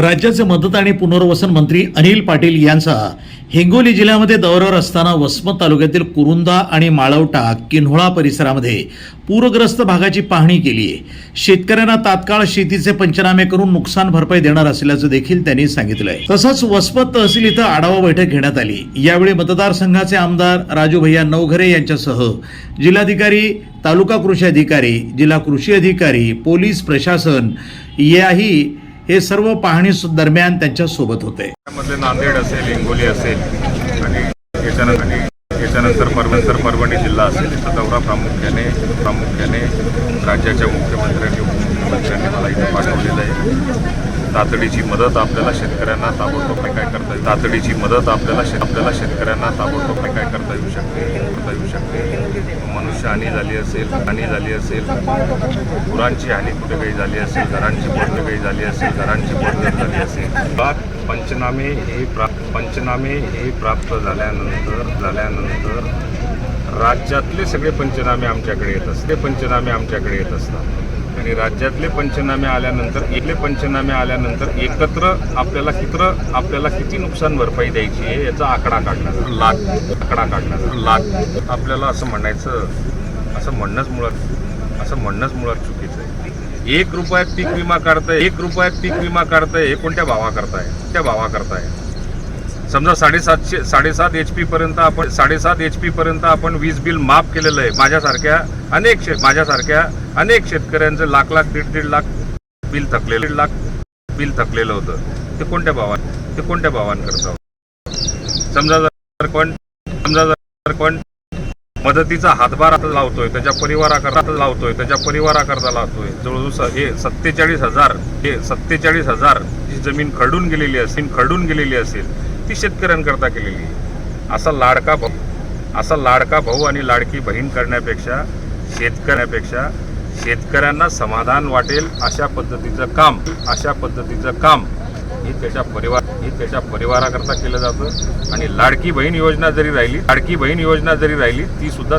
राज्याचे मदत आणि पुनर्वसन मंत्री अनिल पाटील यांचा हिंगोली जिल्ह्यामध्ये दौऱ्यावर असताना वसमत तालुक्यातील कुरुंदा आणि माळवटा किन्होळा परिसरामध्ये पूरग्रस्त भागाची पाहणी केली आहे. शेतकऱ्यांना तात्काळ शेतीचे पंचनामे करून नुकसान भरपाई देणार असल्याचं देखील त्यांनी सांगितलंय. तसंच वसमत तहसील इथं आढावा बैठक घेण्यात आली. यावेळी मतदारसंघाचे आमदार राजू भैया नवघरे यांच्यासह जिल्हाधिकारी तालुका कृषी अधिकारी जिल्हा कृषी अधिकारी पोलीस प्रशासन याही हे सर्व पाहणी दरम्यान त्यांच्यासोबत होते. नांदेड असेल हिंगोली असेल आणि याच्यानंतर आणि परभणी जिल्हा असेल तिथं दौरा प्रामुख्याने प्रामुख्याने राज्याच्या मुख्यमंत्र्यांनी उपमुख्यमंत्र्यांनी मला इथे पाठवलेलं आहे. तातडीची मदत आपल्याला शेतकऱ्यांना ताबडतोब काय करता येईल? तातडीची मदत आपल्याला शेत आपल्याला शेतकऱ्यांना ताबडतोब काय करता येऊ शकते करता येऊ शकते. मनुष्यहानी झाली असेल हानी झाली असेल गुरांची हानी कुठे काही झाली असेल घरांची कुठे काही झाली असेल घरांची पडझड झाली असेल. पंचनामे हे प्राप्त पंचनामे हे प्राप्त झाल्यानंतर झाल्यानंतर राज्यातले सगळे पंचनामे आमच्याकडे येत असते पंचनामे आमच्याकडे येत असतात. आणि राज्यातले पंचनामे आल्यानंतर इथले पंचनामे आल्यानंतर एकत्र आपल्याला कित्र आपल्याला किती नुकसान भरपाई द्यायची आहे याचा आकडा काढला. लाख आकडा काढला. लाख. आपल्याला असं म्हणायचं असं म्हणणंच मुळात असं म्हणणंच मुळात चुकीचं आहे. एक रुपयात पीक विमा काढताय एक रुपयात पीक विमा काढताय हे कोणत्या भावा करताय? त्या भावा करताय. समजा साडेसातशे साडेसात एच पी पर्यंत आपण साडेसात एच पी पर्यंत आपण वीज बिल माफ केलेलं आहे. माझ्यासारख्या अनेक शे माझ्यासारख्या अनेक शेतकऱ्यांचं लाख लाख दीड दीड लाख बिल थकलेलं दीड लाख बिल थकलेलं होतं. ते कोणत्या भावान ते कोणत्या भावांकरता समजा जर कोण समजा जर कोण मदतीचा हातभार आता लावतोय त्याच्या परिवाराकरता लावतोय त्याच्या परिवाराकरता लावतोय. जवळजवळ हे सत्तेचाळीस हजार हे सत्तेचाळीस हजार जी जमीन खरडून गेलेली असेल खरडून गेलेली असेल ती शेतकऱ्यांकरता केलेली असा लाडका भाऊ असा लाडका भाऊ आणि लाडकी बहीण करण्यापेक्षा शेतकऱ्यापेक्षा शेतकऱ्यांना समाधान वाटेल अशा पद्धतीचं काम अशा पद्धतीचं काम हे त्याच्या परिवार हे त्याच्या परिवाराकरता केलं जातं. आणि लाडकी बहीण योजना जरी राहिली लाडकी बहीण योजना जरी राहिली ती सुद्धा